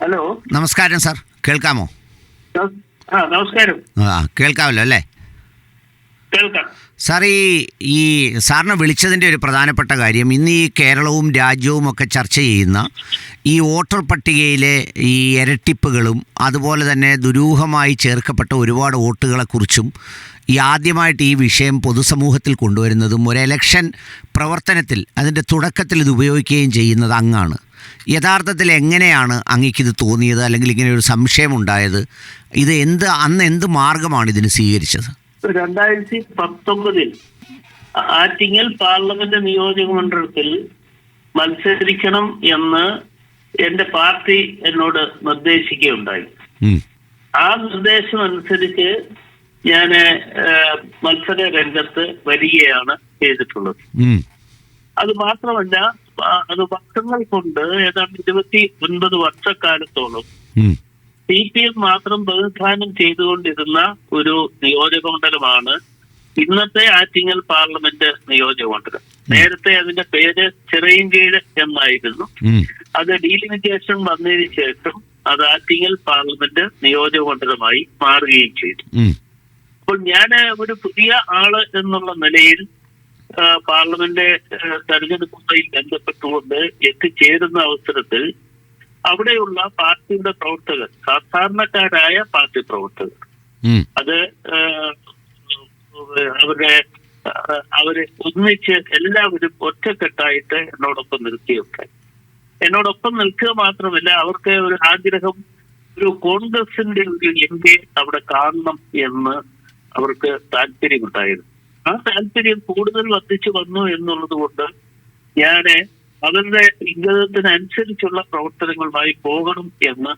Hello. നമസ്കാരം sir. കേൾക്കാമോ? ആ നമസ്കാരം. ആ കേൾക്കാമല്ലോ അല്ലേ? കേൾക്കാം. സാർ ഈ ഈ സാറിനെ വിളിച്ചതിന്റെ ഒരു പ്രധാനപ്പെട്ട കാര്യം ഇന്ന് ഈ കേരളവും രാജ്യവും ഒക്കെ ചർച്ച ചെയ്യുന്ന ഈ വോട്ടർ പട്ടികയിലെ ഈ ഇരട്ടിപ്പുകളും അതുപോലെ തന്നെ ദുരൂഹമായി ചേർക്കപ്പെട്ട ഒരുപാട് വോട്ടുകളെക്കുറിച്ചും ഈ ആദ്യമായിട്ട് ഈ വിഷയം പൊതുസമൂഹത്തിൽ കൊണ്ടുവരുന്നതും ഒരു എലക്ഷൻ പ്രവർത്തനത്തിൽ അതിന്റെ തുടക്കത്തിൽ ഇത് ഉപയോഗിക്കുകയും ചെയ്യുന്നത് അങ്ങാണ്. യഥാർത്ഥത്തിൽ എങ്ങനെയാണ് അങ്ങേക്കിത് തോന്നിയത്? അല്ലെങ്കിൽ ഇങ്ങനെ ഒരു സംശയമുണ്ടായത്? ഇത് എന്ത് അന്ന് എന്ത് മാർഗമാണ് ഇതിന് സ്വീകരിച്ചത്? രണ്ടായിരത്തി പത്തൊമ്പതിൽ ആറ്റിങ്ങൽ പാർലമെന്റ് നിയോജക മണ്ഡലത്തിൽ മത്സരിക്കണം എന്ന് എന്റെ പാർട്ടി എന്നോട് നിർദ്ദേശിക്കുകയുണ്ടായി. ആ നിർദ്ദേശം അനുസരിച്ച് ഞാൻ മത്സര രംഗത്ത് വരികയാണ് ചെയ്തിട്ടുള്ളത്. അത് മാത്രമല്ല അത് വർഷങ്ങൾ കൊണ്ട് ഏതാണ്ട് ഇരുപത്തി ഒൻപത് വർഷക്കാലത്തോളം. സി പി എം മാത്രം പ്രതിനിധാനം ചെയ്തുകൊണ്ടിരുന്ന ഒരു നിയോജക മണ്ഡലമാണ് ഇന്നത്തെ ആറ്റിങ്ങൽ പാർലമെന്റ് നിയോജക മണ്ഡലം നേരത്തെ അതിന്റെ പേര് ചിറയിൻകീഴ് എന്നായിരുന്നു. അത് ഡീലിമിറ്റേഷൻ വന്നതിന് ശേഷം അത് ആറ്റിങ്ങൽ പാർലമെന്റ് നിയോജക മണ്ഡലമായി മാറുകയും ചെയ്തു. അപ്പോൾ ഞാൻ ഒരു പുതിയ ആൾ എന്നുള്ള നിലയിൽ പാർലമെന്റ് തെരഞ്ഞെടുപ്പുമായി ബന്ധപ്പെട്ടുകൊണ്ട് എത്തിച്ചേരുന്ന അവസരത്തിൽ അവിടെയുള്ള പാർട്ടിയുടെ പ്രവർത്തകർ സാധാരണക്കാരായ പാർട്ടി പ്രവർത്തകർ അത് അവരുടെ അവരെ അവർ ഒന്നിച്ച് എല്ലാവരും ഒറ്റക്കെട്ടായിട്ട് എന്നോടൊപ്പം നിൽക്കുകയുണ്ടായി. എന്നോടൊപ്പം നിൽക്കുക മാത്രമല്ല അവർക്ക് ഒരു ആഗ്രഹം ഒരു കോൺഗ്രസിന്റെ ഒരു എം അവിടെ കാണണം എന്ന് അവർക്ക് താല്പര്യമുണ്ടായിരുന്നു. ആ താല്പര്യം കൂടുതൽ വർദ്ധിച്ചു വന്നു എന്നുള്ളത് കൊണ്ട് ഞാൻ അവരുടെ ഇംഗിതത്തിനനുസരിച്ചുള്ള പ്രവർത്തനങ്ങളുമായി പോകണം എന്ന്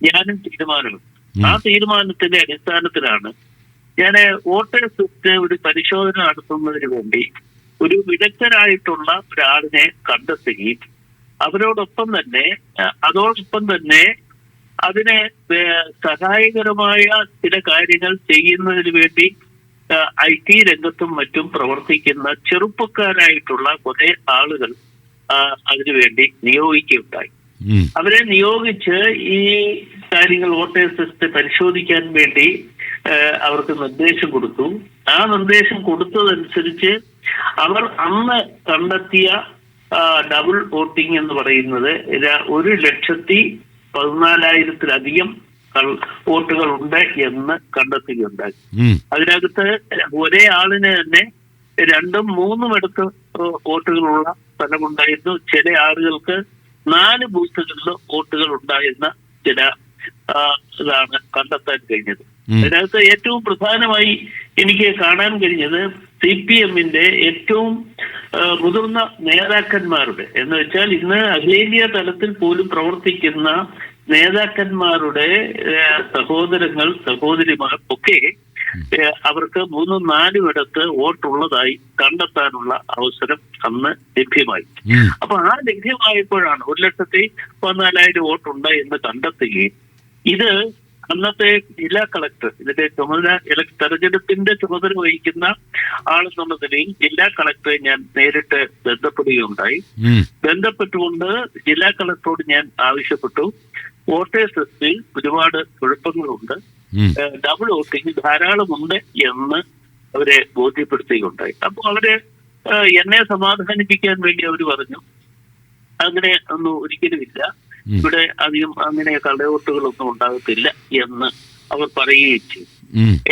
ഞാനും തീരുമാനമെടുത്തു. ആ തീരുമാനത്തിന്റെ അടിസ്ഥാനത്തിലാണ് ഞാൻ വോട്ടേഴ്സ് ലിസ്റ്റ് ഒരു പരിശോധന നടത്തുന്നതിന് വേണ്ടി ഒരു വിദഗ്ധരായിട്ടുള്ള ഒരാളിനെ കണ്ടെത്തുകയും അവരോടൊപ്പം തന്നെ അതോടൊപ്പം തന്നെ അതിനെ സഹായകരമായ ചില കാര്യങ്ങൾ ചെയ്യുന്നതിന് വേണ്ടി ഐ ടി രംഗത്തും മറ്റും പ്രവർത്തിക്കുന്ന ചെറുപ്പക്കാരായിട്ടുള്ള കുറെ ആളുകൾ അതിനുവേണ്ടി നിയോഗിക്കുകയുണ്ടായി. അവരെ നിയോഗിച്ച് ഈ കാര്യങ്ങൾ വോട്ടേഴ്സ് ലിസ്റ്റ് പരിശോധിക്കാൻ വേണ്ടി അവർക്ക് നിർദ്ദേശം കൊടുത്തു. ആ നിർദ്ദേശം കൊടുത്തതനുസരിച്ച് അവർ അന്ന് കണ്ടെത്തിയ ഡബിൾ വോട്ടിംഗ് എന്ന് പറയുന്നത് ഒരു ലക്ഷത്തി പതിനാലായിരത്തിലധികം വോട്ടുകൾ ഉണ്ട് എന്ന് കണ്ടെത്തുകയുണ്ടായി. അതിനകത്ത് ഒരേ ആളിന് തന്നെ രണ്ടും മൂന്നും എടുത്ത് വോട്ടുകളുള്ള സ്ഥലമുണ്ടായിരുന്നു. ചില ആളുകൾക്ക് നാല് ബൂത്തുകളിൽ വോട്ടുകൾ ഉണ്ടായിരുന്ന ചില ഇതാണ് കണ്ടെത്താൻ കഴിഞ്ഞത്. അതിനകത്ത് ഏറ്റവും പ്രധാനമായി എനിക്ക് കാണാൻ കഴിഞ്ഞത് സി പി എമ്മിന്റെ ഏറ്റവും മുതിർന്ന നേതാക്കന്മാരുടെ. എന്ന് വെച്ചാൽ ഇന്ന് അഖിലേന്ത്യാ തലത്തിൽ പോലും പ്രവർത്തിക്കുന്ന നേതാക്കന്മാരുടെ സഹോദരങ്ങൾ സഹോദരിമാർ ഒക്കെ അവർക്ക് മൂന്നും നാലും ഇടത്ത് വോട്ടുള്ളതായി കണ്ടെത്താനുള്ള അവസരം അന്ന് ലഭ്യമായി. അപ്പൊ ആ ലഭ്യമായപ്പോഴാണ് ഒരു ലക്ഷത്തി പതിനാലായിരം വോട്ടുണ്ട് എന്ന് കണ്ടെത്തുകയും ഇത് അന്നത്തെ ജില്ലാ കളക്ടർ ഇതിന്റെ ചുമതല തെരഞ്ഞെടുപ്പിന്റെ ചുമതല വഹിക്കുന്ന ആളെന്നുള്ള നിലയിൽ ജില്ലാ കളക്ടറെ ഞാൻ നേരിട്ട് ബന്ധപ്പെടുകയുണ്ടായി. ബന്ധപ്പെട്ടുകൊണ്ട് ജില്ലാ കളക്ടറോട് ഞാൻ ആവശ്യപ്പെട്ടു വോട്ടേഴ്സ് ലിസ്റ്റിൽ ഒരുപാട് കുഴപ്പങ്ങളുണ്ട്. ഡബിൾ വോട്ടിംഗ് ധാരാളമുണ്ട് എന്ന് അവരെ ബോധ്യപ്പെടുത്തുകയുണ്ടായി അപ്പോൾ അവർ എന്നെ സമാധാനിപ്പിക്കാൻ വേണ്ടി അവർ പറഞ്ഞു. അങ്ങനെ ഒന്നും ഒരിക്കലുമില്ല. ഇല്ല ഇവിടെ അധികം അങ്ങനെ കള്ളവോട്ടുകളൊന്നും ഉണ്ടാകത്തില്ല എന്ന് അവർ പറയുകയും ചെയ്തു.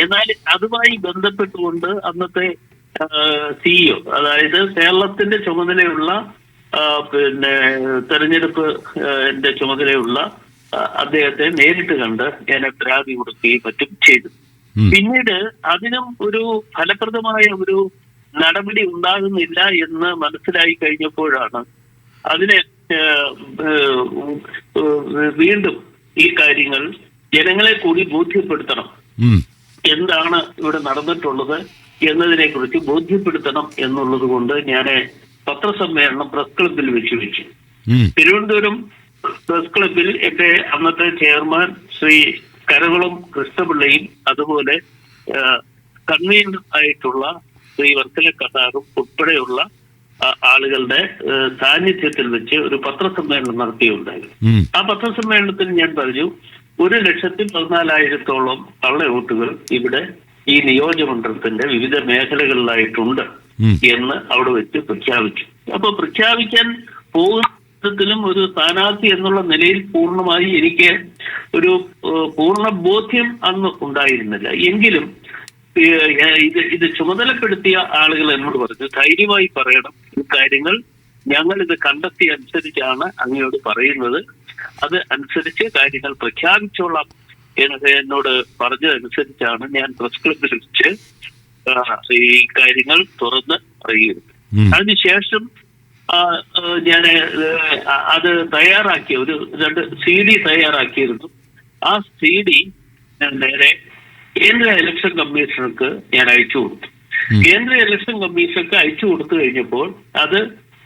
എന്നാൽ അതുമായി ബന്ധപ്പെട്ടുകൊണ്ട് അന്നത്തെ സിഇഒ അതായത് കേരളത്തിന്റെ ചുമതലയുള്ള പിന്നെ തെരഞ്ഞെടുപ്പ് ചുമതലയുള്ള അദ്ദേഹത്തെ നേരിട്ട് കണ്ട് ഞാൻ പരാതി കൊടുക്കുകയും മറ്റും ചെയ്തു. പിന്നീട് അതിനും ഒരു ഫലപ്രദമായ ഒരു നടപടി ഉണ്ടാകുന്നില്ല എന്ന് മനസ്സിലായി കഴിഞ്ഞപ്പോഴാണ് അതിനെ വീണ്ടും ഈ കാര്യങ്ങൾ ജനങ്ങളെ കൂടി ബോധ്യപ്പെടുത്തണം. എന്താണ് ഇവിടെ നടന്നിട്ടുള്ളത് എന്നതിനെ കുറിച്ച് ബോധ്യപ്പെടുത്തണം എന്നുള്ളത് കൊണ്ട് ഞാൻ പത്രസമ്മേളനം പ്രസ് ക്ലബിൽ വെച്ച് വെച്ചു. തിരുവനന്തപുരം പ്രസ് ക്ലബിൽ എന്റെ അന്നത്തെ ചെയർമാൻ ശ്രീ കരകുളം കൃഷ്ണപിള്ളയും അതുപോലെ കൺവീനർ ആയിട്ടുള്ള ശ്രീ വർക്കല കസാറും ഉൾപ്പെടെയുള്ള ആളുകളുടെ സാന്നിധ്യത്തിൽ വെച്ച് ഒരു പത്രസമ്മേളനം നടത്തിയുണ്ടായി ഉം. ആ പത്രസമ്മേളനത്തിൽ ഞാൻ പറഞ്ഞു ഒരു ലക്ഷത്തി പതിനാലായിരത്തോളം കള്ള വോട്ടുകൾ ഇവിടെ ഈ നിയോജകമണ്ഡലത്തിന്റെ വിവിധ മേഖലകളിലായിട്ടുണ്ട് എന്ന് അവിടെ വെച്ച് പ്രഖ്യാപിച്ചു. അപ്പൊ പ്രഖ്യാപിക്കാൻ പോകുന്നതിലും ഒരു സ്ഥാനാർത്ഥി എന്നുള്ള നിലയിൽ പൂർണമായി എനിക്ക് ഒരു പൂർണ ബോധ്യം അന്ന് ഉണ്ടായിരുന്നില്ല. എങ്കിലും ഇത് ഇത് ചുമതലപ്പെടുത്തിയ ആളുകൾ എന്നോട് പറഞ്ഞു ധൈര്യമായി പറയണം ഈ കാര്യങ്ങൾ. ഞങ്ങൾ ഇത് കണ്ടെത്തിയ അനുസരിച്ചാണ് അങ്ങയോട് പറയുന്നത്. അത് അനുസരിച്ച് കാര്യങ്ങൾ പ്രഖ്യാപിച്ചോളാം. എന്ന് എന്നോട് പറഞ്ഞതനുസരിച്ചാണ് ഞാൻ പ്രസ് ക്ലബിൽ വെച്ച് ഈ കാര്യങ്ങൾ തുറന്ന് അറിയുന്നത്. അതിനുശേഷം ഞാൻ അത് തയ്യാറാക്കിയ ഒരു രണ്ട് സി ഡി തയ്യാറാക്കിയിരുന്നു. ആ സി ഡി ഞാൻ നേരെ കേന്ദ്ര ഇലക്ഷൻ കമ്മീഷണർക്ക് ഞാൻ അയച്ചു കൊടുത്തു. കേന്ദ്ര ഇലക്ഷൻ കമ്മീഷണർക്ക് അയച്ചു കൊടുത്തു കഴിഞ്ഞപ്പോൾ അത്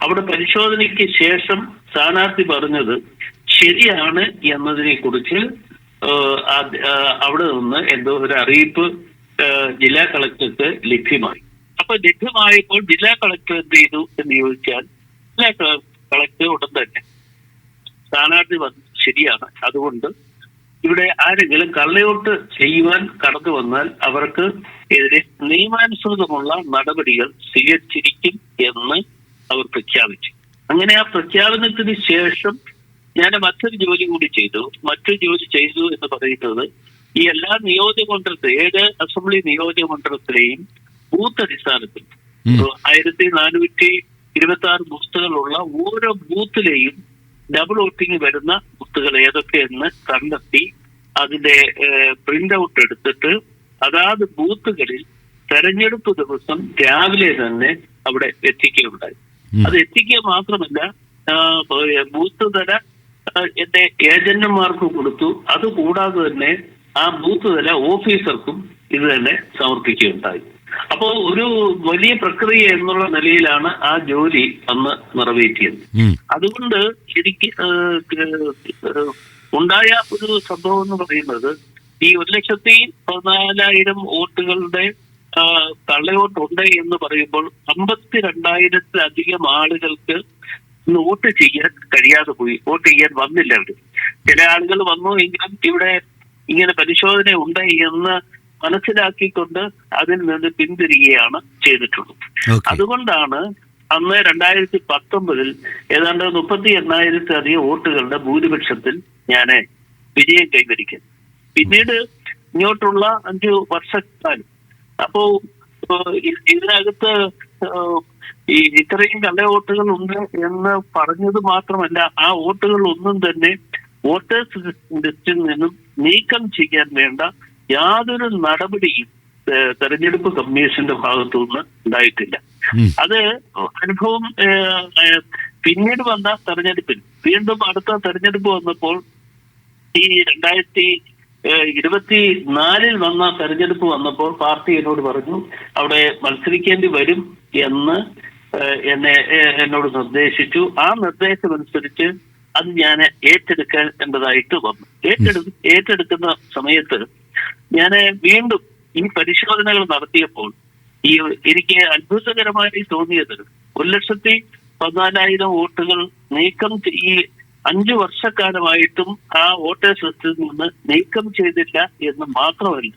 അവിടെ പരിശോധനയ്ക്ക് ശേഷം സ്ഥാനാർത്ഥി പറഞ്ഞത് ശരിയാണ് എന്നതിനെ കുറിച്ച് അവിടെ നിന്ന് എന്തോ ഒരു അറിയിപ്പ് ജില്ലാ കളക്ടർക്ക് ലഭ്യമായി. അപ്പൊ ലഭ്യമായപ്പോൾ ജില്ലാ കളക്ടർ എന്ത് ചെയ്തു എന്ന് ചോദിച്ചാൽ ജില്ലാ കള- കളക്ടർ ഉടൻ തന്നെ. സ്ഥാനാർത്ഥി ശരിയാണ്. അതുകൊണ്ട് ഇവിടെ ആരെങ്കിലും കള്ളയോട്ട് ചെയ്യുവാൻ കടന്നു വന്നാൽ അവർക്ക് എതിരെ നിയമാനുസൃതമുള്ള നടപടികൾ സ്വീകരിച്ചിരിക്കും എന്ന് അവർ പ്രഖ്യാപിച്ചു. അങ്ങനെ ആ പ്രഖ്യാപനത്തിന് ശേഷം ഞാൻ മറ്റൊരു ജോലി കൂടി ചെയ്തു. മറ്റൊരു ജോലി ചെയ്തു എന്ന് പറയുന്നത് ഈ എല്ലാ നിയോജകമണ്ഡലത്തിൽ ഏഴ് അസംബ്ലി നിയോജക മണ്ഡലത്തിലെയും ബൂത്ത് അടിസ്ഥാനത്തിൽ. ആയിരത്തി നാനൂറ്റി ഇരുപത്തി ആറ് ബൂത്തുകളുള്ള ഓരോ ബൂത്തിലെയും ഡബിൾ വോട്ടിംഗ് വരുന്ന ബൂത്തുകൾ ഏതൊക്കെയെന്ന് കണ്ടെത്തി അതിന്റെ പ്രിന്റ് ഔട്ട് എടുത്തിട്ട് അതാത് ബൂത്തുകളിൽ തെരഞ്ഞെടുപ്പ് ദിവസം രാവിലെ തന്നെ അവിടെ എത്തിക്കുകയുണ്ടായി. അത് എത്തിക്കുക മാത്രമല്ല ബൂത്ത് തല എന്റെ ഏജന്റുമാർക്ക് കൊടുത്തു. അതുകൂടാതെ തന്നെ ആ ബൂത്ത് തല ഓഫീസർക്കും ഇത് തന്നെ സമർപ്പിക്കുകയുണ്ടായി. അപ്പോ ഒരു വലിയ പ്രക്രിയ എന്നുള്ള നിലയിലാണ് ആ ജോലി അന്ന് നിറവേറ്റിയത്. അതുകൊണ്ട് ശരിക്ക് ഉണ്ടായ ഒരു സംഭവം എന്ന് പറയുന്നത് ഈ ഒരു ലക്ഷത്തി പതിനാലായിരം വോട്ടുകളുടെ തള്ളയോട്ടുണ്ട് എന്ന് പറയുമ്പോൾ അമ്പത്തി രണ്ടായിരത്തിലധികം ആളുകൾക്ക് വോട്ട് ചെയ്യാൻ കഴിയാതെ പോയി. വോട്ട് ചെയ്യാൻ വന്നില്ല അവർ. ചില ആളുകൾ വന്നു എങ്കിലും ഇവിടെ ഇങ്ങനെ പരിശോധന ഉണ്ട് എന്ന് മനസ്സിലാക്കിക്കൊണ്ട് അതിൽ നിന്ന് പിന്തിരികയാണ് ചെയ്തിട്ടുള്ളത്. അതുകൊണ്ടാണ് അന്ന് രണ്ടായിരത്തി പത്തൊമ്പതിൽ ഏതാണ്ട് മുപ്പത്തി എണ്ണായിരത്തിലധികം വോട്ടുകളുടെ ഭൂരിപക്ഷത്തിൽ ഞാൻ വിജയം കൈവരിക്കും. പിന്നീട് ഇങ്ങോട്ടുള്ള അഞ്ചു വർഷക്കാലം. അപ്പോ ഇതിനകത്ത് ഈ ഇത്രയും കള്ള വോട്ടുകൾ ഉണ്ട് എന്ന് പറഞ്ഞത് മാത്രമല്ല ആ വോട്ടുകൾ ഒന്നും തന്നെ വോട്ടേഴ്സ് ലിസ്റ്റിൽ നിന്നും നീക്കം ചെയ്യാൻ വേണ്ട യാതൊരു നടപടിയും തെരഞ്ഞെടുപ്പ് കമ്മീഷന്റെ ഭാഗത്തുനിന്ന് ഉണ്ടായിട്ടില്ല. അത് അനുഭവം പിന്നീട് വന്ന തെരഞ്ഞെടുപ്പിൽ വീണ്ടും അടുത്ത തെരഞ്ഞെടുപ്പ് വന്നപ്പോൾ ഈ രണ്ടായിരത്തി ഇരുപത്തി നാലിൽ വന്ന തെരഞ്ഞെടുപ്പ് വന്നപ്പോൾ പാർട്ടി എന്നോട് പറഞ്ഞു അവിടെ മത്സരിക്കേണ്ടി വരും എന്ന് എന്നെ എന്നോട് നിർദ്ദേശിച്ചു. ആ നിർദ്ദേശം അനുസരിച്ച് അത് ഞാൻ ഏറ്റെടുക്കേണ്ടതായിട്ട് വന്നു. ഏറ്റെടു ഏറ്റെടുക്കുന്ന സമയത്ത് ഞാൻ വീണ്ടും ഈ പരിശോധനകൾ നടത്തിയപ്പോൾ ഈ എനിക്ക് അത്ഭുതകരമായി തോന്നിയത് ഒരു ലക്ഷത്തി പതിനാലായിരം വോട്ടുകൾ നീക്കം ഈ അഞ്ചു വർഷക്കാലമായിട്ടും ആ വോട്ടേഴ്സ് ലിസ്റ്റിൽ നിന്ന് നീക്കം ചെയ്തില്ല എന്ന് മാത്രമല്ല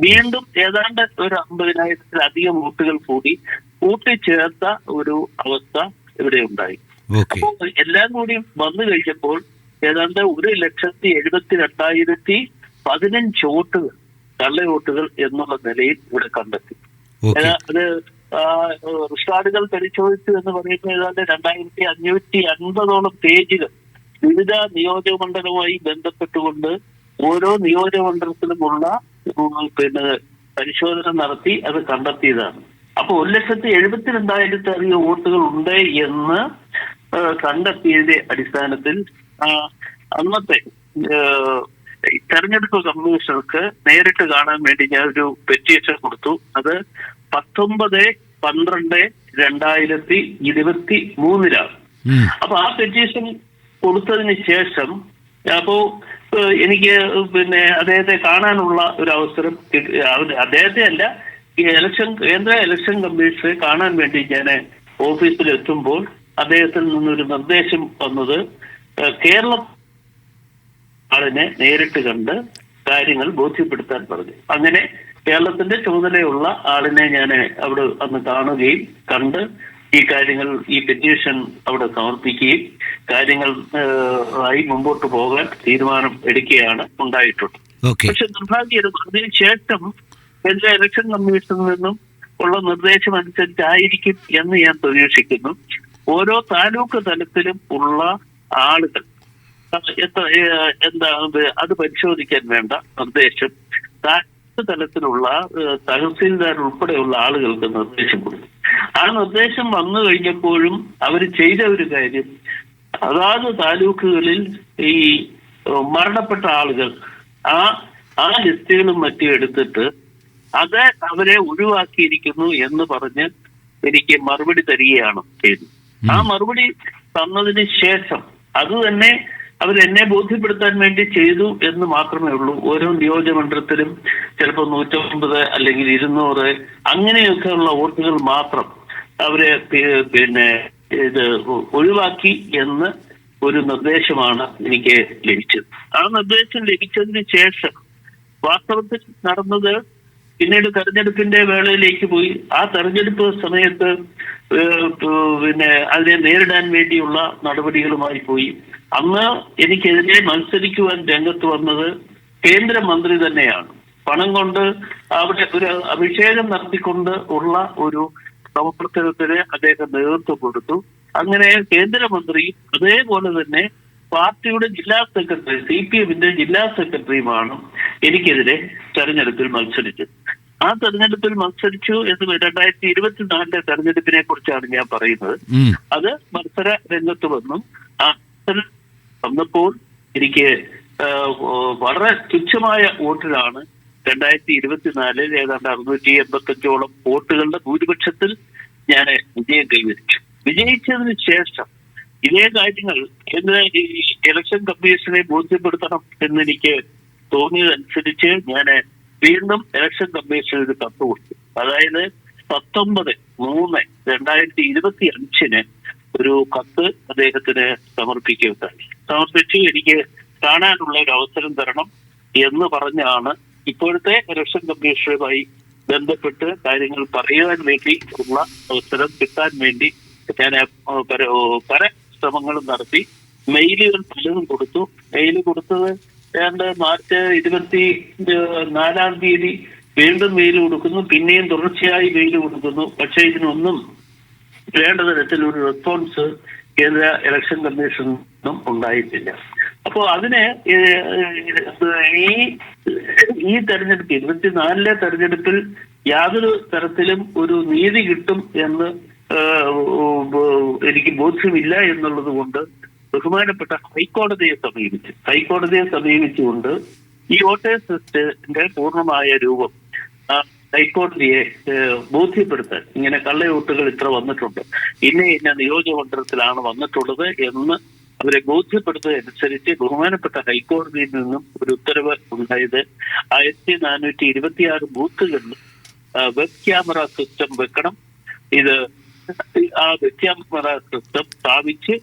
വീണ്ടും ഏതാണ്ട് ഒരു അമ്പതിനായിരത്തിലധികം വോട്ടുകൾ കൂടി കൂട്ടിച്ചേർത്ത ഒരു അവസ്ഥ ഇവിടെ ഉണ്ടായി. അപ്പോൾ എല്ലാം കൂടി വന്നു കഴിഞ്ഞപ്പോൾ ഏതാണ്ട് ഒരു ലക്ഷത്തി എഴുപത്തി രണ്ടായിരത്തി പതിനഞ്ച് വോട്ടുകൾ കള്ള വോട്ടുകൾ എന്നുള്ള നിലയിൽ ഇവിടെ കണ്ടെത്തി. അത് റിക്കാർഡുകൾ പരിശോധിച്ചു എന്ന് പറയുമ്പോൾ ഏതാണ്ട് രണ്ടായിരത്തി അഞ്ഞൂറ്റി അൻപതോളം പേജുകൾ വിവിധ നിയോജകമണ്ഡലവുമായി ബന്ധപ്പെട്ടുകൊണ്ട് ഓരോ നിയോജകമണ്ഡലത്തിലുമുള്ള പിന്നെ പരിശോധന നടത്തി അത് കണ്ടെത്തിയതാണ്. അപ്പൊ ഒരു ലക്ഷത്തി എഴുപത്തി രണ്ടായിരത്തി അധികം വോട്ടുകൾ ഉണ്ട് എന്ന് കണ്ടെത്തിയതിന്റെ അടിസ്ഥാനത്തിൽ അന്നത്തെ തെരഞ്ഞെടുപ്പ് കമ്മീഷണർക്ക് നേരിട്ട് കാണാൻ വേണ്ടി ഞാൻ ഒരു പെറ്റീഷൻ കൊടുത്തു. അത് പത്തൊമ്പത് പന്ത്രണ്ട് രണ്ടായിരത്തി ഇരുപത്തി മൂന്നിലാണ്. അപ്പൊ ആ പെറ്റീഷൻ കൊടുത്തതിന് ശേഷം അപ്പോ എനിക്ക് പിന്നെ അദ്ദേഹത്തെ കാണാനുള്ള ഒരു അവസരം അദ്ദേഹത്തെ അല്ല ഈ ഇലക്ഷൻ കേന്ദ്ര ഇലക്ഷൻ കമ്മീഷനെ കാണാൻ വേണ്ടി ഞാൻ ഓഫീസിൽ എത്തുമ്പോൾ അദ്ദേഹത്തിൽ നിന്നൊരു നിർദ്ദേശം വന്നത് കേരള ആളിനെ നേരിട്ട് കണ്ട് കാര്യങ്ങൾ ബോധ്യപ്പെടുത്താൻ പറഞ്ഞു. അങ്ങനെ കേരളത്തിന്റെ ചുമതലയുള്ള ആളിനെ ഞാൻ അവിടെ അന്ന് കാണുകയും കണ്ട് ഈ കാര്യങ്ങൾ ഈ പെറ്റീഷൻ അവിടെ സമർപ്പിക്കുകയും കാര്യങ്ങൾ ആയി മുമ്പോട്ട് പോകാൻ തീരുമാനം എടുക്കുകയാണ് ഉണ്ടായിട്ടുള്ളത്. പക്ഷെ നിർഭാഗ്യം അതിന് ശേഷം കേന്ദ്ര ഇലക്ഷൻ കമ്മീഷനിൽ നിന്നും ഉള്ള നിർദ്ദേശം അനുസരിച്ചായിരിക്കും എന്ന് ഞാൻ പ്രതീക്ഷിക്കുന്നു. ഓരോ താലൂക്ക് തലത്തിലും ഉള്ള ആളുകൾ എത്ര എന്താണ് എന്താ അത് പരിശോധിക്കാൻ വേണ്ട നിർദ്ദേശം. താലൂക്ക് തലത്തിലുള്ള തഹസീൽദാർ ഉൾപ്പെടെയുള്ള ആളുകൾക്ക് നിർദ്ദേശം കൊടുക്കും ആ നിർദ്ദേശം വന്നു കഴിഞ്ഞപ്പോഴും അവർ ചെയ്ത ഒരു കാര്യം അതാത് താലൂക്കുകളിൽ ഈ മരണപ്പെട്ട ആളുകൾ ആ ആ ലിസ്റ്റുകളും മറ്റും എടുത്തിട്ട് അത് അവരെ ഒഴിവാക്കിയിരിക്കുന്നു എന്ന് പറഞ്ഞ് എനിക്ക് മറുപടി തരികയാണ് ചെയ്തത്. ആ മറുപടി തന്നതിന് ശേഷം അത് തന്നെ അവർ എന്നെ ബോധ്യപ്പെടുത്താൻ വേണ്ടി ചെയ്തു എന്ന് മാത്രമേ ഉള്ളൂ. ഓരോ നിയോജകമണ്ഡലത്തിലും ചിലപ്പോൾ നൂറ്റമ്പത് അല്ലെങ്കിൽ ഇരുന്നൂറ് അങ്ങനെയൊക്കെയുള്ള വോട്ടുകൾ മാത്രം അവരെ പിന്നെ ഇത് ഒഴിവാക്കി എന്ന് ഒരു നിർദ്ദേശമാണ് എനിക്ക് ലഭിച്ചത്. ആ നിർദ്ദേശം ലഭിച്ചതിന് ശേഷം വാസ്തവത്തിൽ നടന്നത് പിന്നീട് തെരഞ്ഞെടുപ്പിന്റെ വേളയിലേക്ക് പോയി. ആ തെരഞ്ഞെടുപ്പ് സമയത്ത് പിന്നെ അതിനെ നേരിടാൻ വേണ്ടിയുള്ള നടപടികളുമായി പോയി. അന്ന് എനിക്കെതിരെ മത്സരിക്കുവാൻ രംഗത്ത് വന്നത് കേന്ദ്രമന്ത്രി തന്നെയാണ്. പണം കൊണ്ട് അവിടെ ഒരു അഭിഷേകം നടത്തിക്കൊണ്ട് ഉള്ള ഒരു പ്രവർത്തനത്തിന് അദ്ദേഹം നേതൃത്വം കൊടുത്തു. അങ്ങനെ കേന്ദ്രമന്ത്രി അതേപോലെ തന്നെ പാർട്ടിയുടെ ജില്ലാ സെക്രട്ടറി സി പി എമ്മിന്റെ ജില്ലാ സെക്രട്ടറിയുമാണ് എനിക്കെതിരെ തെരഞ്ഞെടുപ്പിൽ മത്സരിച്ചത്. ആ തെരഞ്ഞെടുപ്പിൽ മത്സരിച്ചു എന്ന് രണ്ടായിരത്തി ഇരുപത്തിനാലിലെ തെരഞ്ഞെടുപ്പിനെ കുറിച്ചാണ് ഞാൻ പറയുന്നത്. അത് മത്സര രംഗത്ത് വന്നും. ആ മത്സരം വന്നപ്പോൾ എനിക്ക് വളരെ തുച്ഛമായ വോട്ടിലാണ് രണ്ടായിരത്തി ഇരുപത്തിനാലിൽ ഏതാണ്ട് അറുന്നൂറ്റി എൺപത്തഞ്ചോളം വോട്ടുകളുടെ ഭൂരിപക്ഷത്തിൽ ഞാൻ വിജയം കൈവരിച്ചു. വിജയിച്ചതിന് ശേഷം ഇതേ കാര്യങ്ങൾ എന്ന് ഈ ഇലക്ഷൻ കമ്മീഷനെ ബോധ്യപ്പെടുത്തണം എന്നെനിക്ക് തോന്നിയതനുസരിച്ച് ഞാൻ വീണ്ടും ഇലക്ഷൻ കമ്മീഷന് ഒരു കത്ത് കൊടുത്തു. അതായത് പത്തൊമ്പത് മൂന്ന് രണ്ടായിരത്തി ഇരുപത്തി അഞ്ചിന് ഒരു കത്ത് അദ്ദേഹത്തിന് സമർപ്പിക്കുകയുണ്ടായി. സമർപ്പിച്ചു എനിക്ക് കാണാനുള്ള ഒരു അവസരം തരണം എന്ന് പറഞ്ഞാണ് ഇപ്പോഴത്തെ ഇലക്ഷൻ കമ്മീഷനുമായി ബന്ധപ്പെട്ട് കാര്യങ്ങൾ പറയുവാൻ വേണ്ടി ഉള്ള അവസരം കിട്ടാൻ വേണ്ടി ഞാൻ പല ശ്രമങ്ങളും നടത്തി. മെയിലുകൾ പലതും കൊടുത്തു. മെയിൽ കൊടുത്തത് ഏതാണ്ട് മാർച്ച് ഇരുപത്തി നാലാം തീയതി വീണ്ടും മെയിൽ കൊടുക്കുന്നു. പിന്നെയും തുടർച്ചയായി മെയിൽ കൊടുക്കുന്നു. പക്ഷേ ഇതിനൊന്നും വേണ്ട തരത്തിൽ ഒരു റെസ്പോൺസ് കേന്ദ്ര ഇലക്ഷൻ കമ്മീഷനും ഉണ്ടായിട്ടില്ല. അപ്പോൾ അതിന് ഈ ഈ തെരഞ്ഞെടുപ്പ് ഇരുപത്തിനാലിലെ തെരഞ്ഞെടുപ്പിൽ യാതൊരു തരത്തിലും ഒരു നീതി കിട്ടും എന്ന് എനിക്ക് ബോധ്യമില്ല എന്നുള്ളത് കൊണ്ട് ബഹുമാനപ്പെട്ട ഹൈക്കോടതിയെ സമീപിച്ചു ഹൈക്കോടതിയെ സമീപിച്ചുകൊണ്ട് ഈ വോട്ടേഴ്സ് ലിസ്റ്റിന്റെ പൂർണമായ രൂപം ഹൈക്കോടതിയെ ബോധ്യപ്പെടുത്താൻ ഇങ്ങനെ കള്ളയോട്ടുകൾ ഇത്ര വന്നിട്ടുണ്ട്. ഇന്ന ഇന്ന നിയോജകമണ്ഡലത്തിലാണ് വന്നിട്ടുള്ളത് എന്ന് അവരെ ബോധ്യപ്പെടുത്തുന്നതനുസരിച്ച് ബഹുമാനപ്പെട്ട ഹൈക്കോടതിയിൽ നിന്നും ഒരു ഉത്തരവ് ഉണ്ടായത് ആയിരത്തി നാനൂറ്റി ഇരുപത്തിയാറ് ബൂത്തുകളിൽ വെബ് ക്യാമറ സിസ്റ്റം വെക്കണം. ഇത് ആ വെബ് ക്യാമറ സിസ്റ്റം സ്ഥാപിച്ച്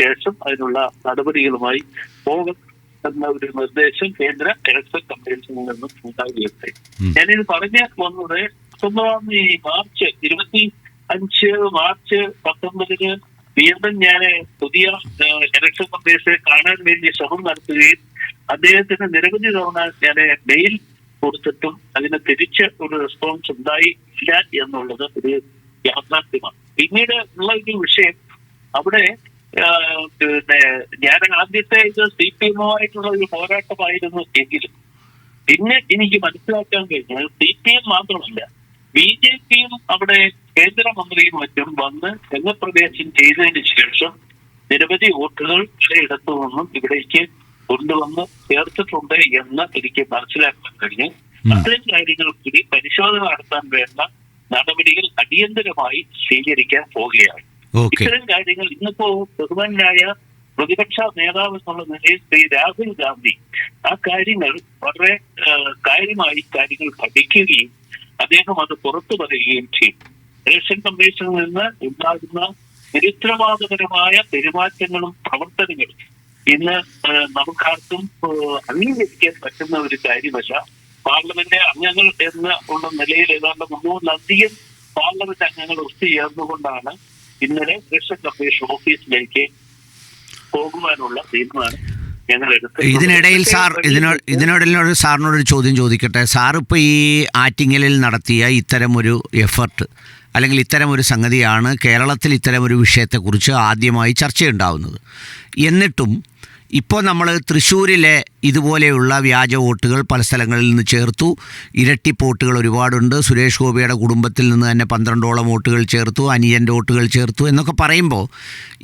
ശേഷം അതിനുള്ള നടപടികളുമായി പോകണം. എന്ന ഒരു നിർദ്ദേശം കേന്ദ്ര ഇലക്ഷൻ കമ്മീഷനിൽ നിന്നും ഉണ്ടാകുകയുണ്ട്. ഞാനിത് പറഞ്ഞ വന്നത് പത്തൊമ്പതാം തീയതി മാർച്ച് ഇരുപത്തി അഞ്ച് മാർച്ച് പത്തൊമ്പതിന് വീണ്ടും ഞാൻ പുതിയ ഇലക്ഷൻ കമ്മീഷനെ കാണാൻ വേണ്ടി ശ്രമം നടത്തുകയും അദ്ദേഹത്തിന് നിരവധി തവണ ഞാൻ മെയിൽ കൊടുത്തിട്ടും അതിന് തിരിച്ച് ഒരു റെസ്പോൺസ് ഉണ്ടായില്ല എന്നുള്ളത് ഒരു യാഥാർത്ഥ്യമാണ് പിന്നീട് ഉള്ള ഒരു വിഷയം അവിടെ പിന്നെ ഞാൻ ആദ്യത്തെ ഇത് സി പി എമ്മുമായിട്ടുള്ള ഒരു പോരാട്ടമായിരുന്നു എങ്കിലും. പിന്നെ എനിക്ക് മനസ്സിലാക്കാൻ കഴിഞ്ഞത് സി പി എം മാത്രമല്ല ബി ജെ പിയും അവിടെ കേന്ദ്രമന്ത്രിയും മറ്റും വന്ന് രംഗപ്രവേശം ചെയ്തതിന് ശേഷം നിരവധി വോട്ടുകൾ ചിലയിടത്തു നിന്നും ഇവിടേക്ക് കൊണ്ടുവന്ന് ചേർത്തിട്ടുണ്ട് എന്ന് എനിക്ക് മനസ്സിലാക്കാൻ കഴിഞ്ഞു. അത്തരം കാര്യങ്ങൾ കൂടി പരിശോധന നടത്താൻ വേണ്ട നടപടികൾ അടിയന്തരമായി സ്വീകരിക്കാൻ പോവുകയാണ്. ഇത്തരം കാര്യങ്ങൾ ഇന്നിപ്പോ ബഹുമാനായ പ്രതിപക്ഷ നേതാവ് എന്നുള്ള നിലയിൽ ശ്രീ രാഹുൽ ഗാന്ധി ആ കാര്യങ്ങൾ വളരെ കാര്യമായി കാര്യങ്ങൾ പഠിക്കുകയും അദ്ദേഹം അത് പുറത്തു പറയുകയും ചെയ്യും ഇലക്ഷൻ കമ്മീഷനിൽ നിന്ന് ഉണ്ടാകുന്ന ചരിത്രവാദപരമായ പെരുമാറ്റങ്ങളും പ്രവർത്തനങ്ങളും ഇന്ന് നമുക്കാർക്കും അംഗീകരിക്കാൻ പറ്റുന്ന ഒരു കാര്യമല്ല. പാർലമെന്റ് അംഗങ്ങൾ എന്ന് ഉള്ള നിലയിൽ ഏതാണ്ട് മുന്നൂറിലധികം പാർലമെന്റ് അംഗങ്ങൾ ഒത്തുചേർന്നുകൊണ്ടാണ് ഇന്നലെ ഇലക്ഷൻ കമ്മീഷൻ ഓഫീസിലേക്ക് പോകുവാനുള്ള തീരുമാനം ഇതിനിടയിൽ സാർ ഇതിനോട് ഇതിനോടിനോട് സാറിനോടൊരു ചോദ്യം ചോദിക്കട്ടെ? സാർ ഇപ്പോൾ ഈ ആറ്റിങ്ങലിൽ നടത്തിയ ഇത്തരം ഒരു എഫർട്ട് അല്ലെങ്കിൽ ഇത്തരം ഒരു സംഗതിയാണ് കേരളത്തിൽ ഇത്തരം ഒരു വിഷയത്തെക്കുറിച്ച് ആദ്യമായി ചർച്ചയുണ്ടാവുന്നത്. എന്നിട്ടും ഇപ്പോൾ നമ്മൾ തൃശ്ശൂരിലെ ഇതുപോലെയുള്ള വ്യാജ വോട്ടുകൾ പല സ്ഥലങ്ങളിൽ നിന്ന് ചേർത്തു. ഇരട്ടി വോട്ടുകൾ ഒരുപാടുണ്ട്. സുരേഷ് ഗോപിയുടെ കുടുംബത്തിൽ നിന്ന് തന്നെ പന്ത്രണ്ടോളം വോട്ടുകൾ ചേർത്തു. അനിയന്റെ വോട്ടുകൾ ചേർത്തു എന്നൊക്കെ പറയുമ്പോൾ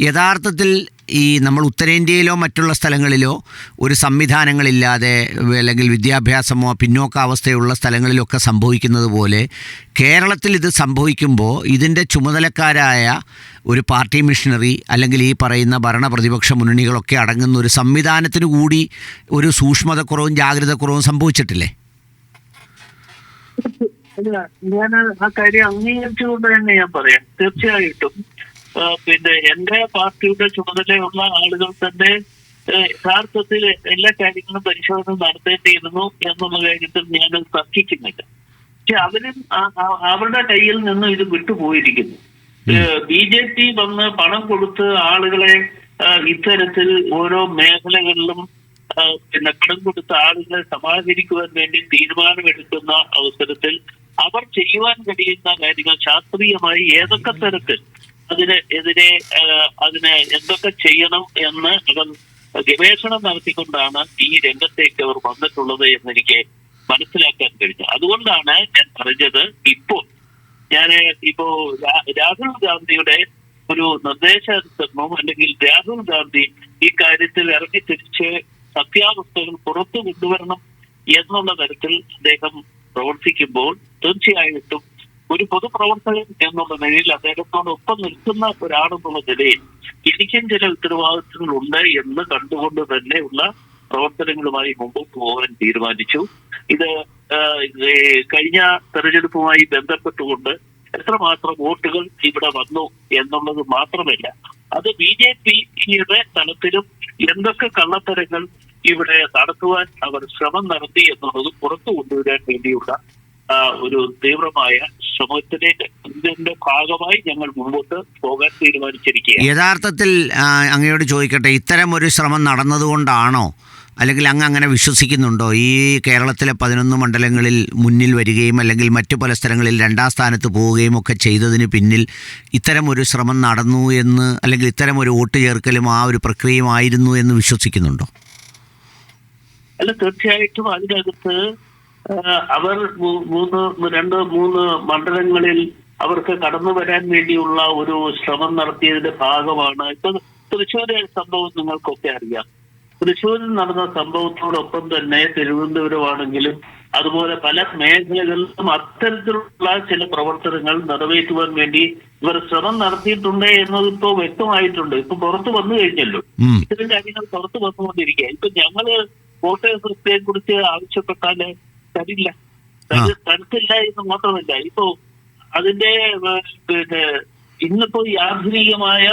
യഥാർത്ഥത്തിൽ ഈ നമ്മൾ ഉത്തരേന്ത്യയിലോ മറ്റുള്ള സ്ഥലങ്ങളിലോ ഒരു സംവിധാനങ്ങളില്ലാതെ അല്ലെങ്കിൽ വിദ്യാഭ്യാസമോ പിന്നോക്കാവസ്ഥയുള്ള സ്ഥലങ്ങളിലൊക്കെ സംഭവിക്കുന്നത് പോലെ കേരളത്തിൽ ഇത് സംഭവിക്കുമ്പോൾ ഇതിന്റെ ചുമതലക്കാരായ ഒരു പാർട്ടി മിഷനറി അല്ലെങ്കിൽ ഈ പറയുന്ന ഭരണ പ്രതിപക്ഷ മുന്നണികളൊക്കെ അടങ്ങുന്ന ഒരു സംവിധാനത്തിന് കൂടി ഒരു സൂക്ഷ്മതക്കുറവും ജാഗ്രതക്കുറവും സംഭവിച്ചിട്ടില്ലേ? ഞാൻ ആ കാര്യം അംഗീകരിച്ചുകൊണ്ട് തന്നെ ഞാൻ പറയാം. തീർച്ചയായിട്ടും. പിന്നെ എന്റെ പാർട്ടിയുടെ ചുമതലയുള്ള ആളുകൾ തന്നെ യഥാർത്ഥത്തിൽ എല്ലാ കാര്യങ്ങളും പരിശോധന നടത്തേണ്ടിയിരുന്നു എന്നുള്ള കാര്യത്തിൽ ഞാൻ തർക്കിക്കുന്നില്ല. പക്ഷെ അവരും അവരുടെ കയ്യിൽ നിന്ന് ഇത് വിട്ടുപോയിരിക്കുന്നു. ബി ജെ പി വന്ന് പണം കൊടുത്ത് ആളുകളെ ഇത്തരത്തിൽ ഓരോ മേഖലകളിലും പിന്നെ പണം കൊടുത്ത ആളുകളെ സമാഹരിക്കുവാൻ വേണ്ടി തീരുമാനമെടുക്കുന്ന അവസരത്തിൽ അവർ ചെയ്യുവാൻ കഴിയുന്ന കാര്യങ്ങൾ ശാസ്ത്രീയമായി ഏതൊക്കെ തരത്തിൽ അതിന് എതിരെ അതിന് എന്തൊക്കെ ചെയ്യണം എന്ന് അവർ ഗവേഷണം നടത്തിക്കൊണ്ടാണ് ഈ രംഗത്തേക്ക് അവർ വന്നിട്ടുള്ളത് എന്ന് എനിക്ക് മനസ്സിലാക്കാൻ കഴിഞ്ഞു. അതുകൊണ്ടാണ് ഞാൻ പറഞ്ഞത് ഇപ്പോൾ. ഞാൻ ഇപ്പോ രാഹുൽ ഗാന്ധിയുടെ ഒരു നിർദ്ദേശമോ അല്ലെങ്കിൽ രാഹുൽ ഗാന്ധി ഈ കാര്യത്തിൽ ഇറങ്ങി തിരിച്ച് സത്യാവസ്ഥകൾ പുറത്തു കൊണ്ടുവരണം എന്നുള്ള തരത്തിൽ അദ്ദേഹം പ്രവർത്തിക്കുമ്പോൾ തീർച്ചയായിട്ടും ഒരു പൊതുപ്രവർത്തകൻ എന്നുള്ള നിലയിൽ അദ്ദേഹത്തോട് ഒപ്പം നിൽക്കുന്ന ഒരാളെന്നുള്ള നിലയിൽ എനിക്കും ചില ഉത്തരവാദിത്തങ്ങൾ ഉണ്ട് എന്ന് കണ്ടുകൊണ്ട് തന്നെയുള്ള പ്രവർത്തനങ്ങളുമായി മുമ്പോട്ട് പോകാൻ തീരുമാനിച്ചു. ഇത് കഴിഞ്ഞ തെരഞ്ഞെടുപ്പുമായി ബന്ധപ്പെട്ടുകൊണ്ട് എത്രമാത്രം വോട്ടുകൾ ഇവിടെ വന്നു എന്നുള്ളത് മാത്രമല്ല അത് ബി ജെ പിയുടെ തലത്തിലും എന്തൊക്കെ കള്ളത്തരങ്ങൾ ഇവിടെ നടത്തുവാൻ അവർ ശ്രമം നടത്തി എന്നുള്ളത് പുറത്തു കൊണ്ടുവരാൻ വേണ്ടിയുള്ള ഒരു തീവ്രമായ ശ്രമത്തിന്റെ ഭാഗമായി ഞങ്ങൾ മുമ്പോട്ട് പോകാൻ തീരുമാനിച്ചിരിക്കുകയാണ്. യഥാർത്ഥത്തിൽ അങ്ങയോട് ചോദിക്കട്ടെ ഇത്തരം ഒരു ശ്രമം നടന്നതുകൊണ്ടാണോ? അല്ലെങ്കിൽ അങ്ങ് അങ്ങനെ വിശ്വസിക്കുന്നുണ്ടോ? ഈ കേരളത്തിലെ പതിനൊന്ന് മണ്ഡലങ്ങളിൽ മുന്നിൽ വരികയും അല്ലെങ്കിൽ മറ്റു പല സ്ഥലങ്ങളിൽ രണ്ടാം സ്ഥാനത്ത് പോവുകയും ഒക്കെ ചെയ്തതിന് പിന്നിൽ ഇത്തരം ഒരു ശ്രമം നടന്നു എന്ന് അല്ലെങ്കിൽ ഇത്തരം ഒരു വോട്ട് ചേർക്കലും ആ ഒരു പ്രക്രിയയുമായിരുന്നു എന്ന് വിശ്വസിക്കുന്നുണ്ടോ? അല്ല തീർച്ചയായിട്ടും അതിനകത്ത് അവർ മൂന്ന് രണ്ട് മൂന്ന് മണ്ഡലങ്ങളിൽ അവർക്ക് കടന്നു വരാൻ വേണ്ടിയുള്ള ഒരു ശ്രമം നടത്തിയതിന്റെ ഭാഗമാണ്. ഇപ്പൊ തൃശ്ശൂര് സംഭവം നിങ്ങൾക്കൊക്കെ അറിയാം. തൃശ്ശൂരിൽ നടന്ന സംഭവത്തോടൊപ്പം തന്നെ തിരുവനന്തപുരമാണെങ്കിലും അതുപോലെ പല മേഖലകളിലും അത്തരത്തിലുള്ള ചില പ്രവർത്തനങ്ങൾ നിറവേറ്റുവാൻ വേണ്ടി ഇവർ ശ്രമം നടത്തിയിട്ടുണ്ട് എന്നത് ഇപ്പോ വ്യക്തമായിട്ടുണ്ട്. ഇപ്പൊ പുറത്തു വന്നു കഴിഞ്ഞല്ലോ. ഇത്തരം കാര്യങ്ങൾ പുറത്തു വന്നുകൊണ്ടിരിക്കുക ഇപ്പൊ ഞങ്ങൾ വോട്ടേഴ്സ് കുറിച്ച് ആവശ്യപ്പെട്ടാൽ തരില്ല. തര- തരത്തില്ല എന്ന് മാത്രമല്ല. ഇപ്പോ അതിന്റെ പിന്നെ ഇന്നിപ്പോ യാന്ത്രികമായ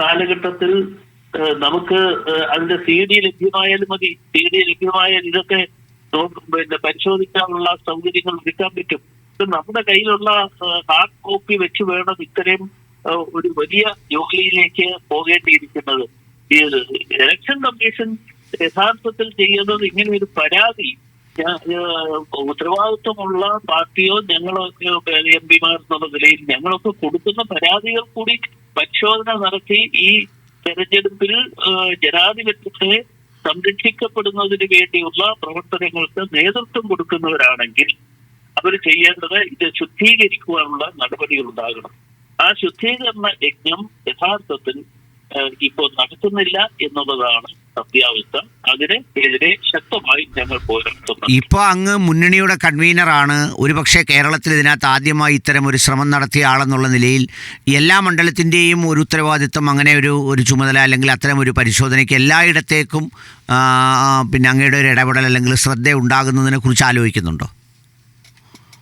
കാലഘട്ടത്തിൽ നമുക്ക് അതിന്റെ സി ഡി ലഭ്യമായാലും മതി. സി ഡി ലഭ്യമായാൽ ഇതൊക്കെ പിന്നെ പരിശോധിക്കാനുള്ള സൗകര്യങ്ങൾ ഒരുക്കാൻ പറ്റും. നമ്മുടെ കയ്യിലുള്ള ഹാർഡ് കോപ്പി വെച്ച് വേണം ഇത്രയും ഒരു വലിയ ജോലിയിലേക്ക് പോകേണ്ടിയിരിക്കുന്നത്. ഈ ഇലക്ഷൻ കമ്മീഷൻ യഥാർത്ഥത്തിൽ ചെയ്യുന്നത് ഇങ്ങനെ ഒരു പരാതി ഉത്തരവാദിത്വമുള്ള പാർട്ടിയോ ഞങ്ങളോ എം പിമാർ എന്നുള്ള നിലയിൽ ഞങ്ങളൊക്കെ കൊടുക്കുന്ന പരാതികൾ കൂടി പരിശോധന നടത്തി ഈ തെരഞ്ഞെടുപ്പിൽ ജനാധിപത്യത്തെ സംരക്ഷിക്കപ്പെടുന്നതിന് വേണ്ടിയുള്ള പ്രവർത്തനങ്ങൾക്ക് നേതൃത്വം കൊടുക്കുന്നവരാണെങ്കിൽ അവർ ചെയ്യേണ്ടത് ഇത് ശുദ്ധീകരിക്കുവാനുള്ള നടപടികൾ ഉണ്ടാകണം ആ ശുദ്ധീകരണ യജ്ഞം യഥാർത്ഥത്തിൽ ഇപ്പോൾ നടത്തുന്നില്ല എന്നുള്ളതാണ് സത്യാവസ്ഥ. അതിനെതിരെ ശക്തമായി ഞങ്ങൾ പോരാടുന്നു ഇപ്പൊ അങ്ങ് മുന്നണിയുടെ കൺവീനറാണ് ഒരുപക്ഷെ കേരളത്തിൽ ഇതിനകത്ത് ആദ്യമായി ഇത്തരം ഒരു ശ്രമം നടത്തിയ ആളെന്നുള്ള നിലയിൽ എല്ലാ മണ്ഡലത്തിന്റെയും ഒരു ഉത്തരവാദിത്വം അങ്ങനെ ഒരു ഒരു ചുമതല അല്ലെങ്കിൽ അത്തരം ഒരു പരിശോധനയ്ക്ക് എല്ലായിടത്തേക്കും പിന്നെ അങ്ങയുടെ ഒരു ഇടപെടൽ അല്ലെങ്കിൽ ശ്രദ്ധ ഉണ്ടാകുന്നതിനെ കുറിച്ച് ആലോചിക്കുന്നുണ്ടോ?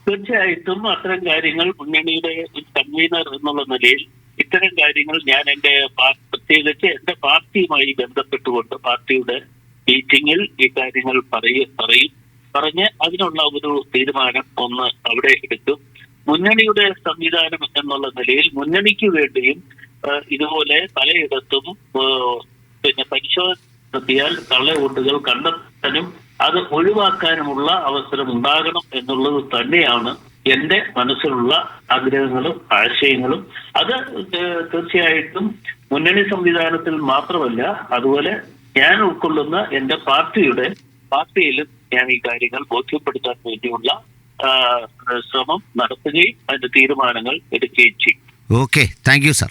തീർച്ചയായിട്ടും അത്തരം കാര്യങ്ങൾ മുന്നണിയുടെ ഒരു കൺവീനർ എന്നുള്ള നിലയിൽ ഇത്തരം കാര്യങ്ങൾ ഞാൻ എന്റെ പ്രത്യേകിച്ച് എന്റെ പാർട്ടിയുമായി ബന്ധപ്പെട്ടുകൊണ്ട് പാർട്ടിയുടെ മീറ്റിംഗിൽ ഈ കാര്യങ്ങൾ പറയ പറയും. പറഞ്ഞ് അതിനുള്ള ഒരു തീരുമാനം ഒന്ന് അവിടെ എടുക്കും. മുന്നണിയുടെ സംവിധാനം എന്നുള്ള നിലയിൽ മുന്നണിക്ക് വേണ്ടിയും ഇതുപോലെ പലയിടത്തും പിന്നെ പരിശോധന നടത്തിയാൽ കള്ളവോട്ടുകൾ കണ്ടെത്താനും അത് ഒഴിവാക്കാനുമുള്ള അവസരം ഉണ്ടാകണം എന്നുള്ളത് തന്നെയാണ് എന്റെ മനസ്സിലുള്ള ആഗ്രഹങ്ങളും ആശയങ്ങളും. അത് തീർച്ചയായിട്ടും മുന്നണി സംവിധാനത്തിൽ മാത്രമല്ല അതുപോലെ ഞാൻ ഉൾക്കൊള്ളുന്ന എന്റെ പാർട്ടിയുടെ പാർട്ടിയിലും ഞാൻ ഈ കാര്യങ്ങൾ ബോധ്യപ്പെടുത്താൻ വേണ്ടിയുള്ള ശ്രമം നടത്തുകയും അതിന്റെ തീരുമാനങ്ങൾ എടുക്കുകയും ചെയ്യും. Okay thank you sir.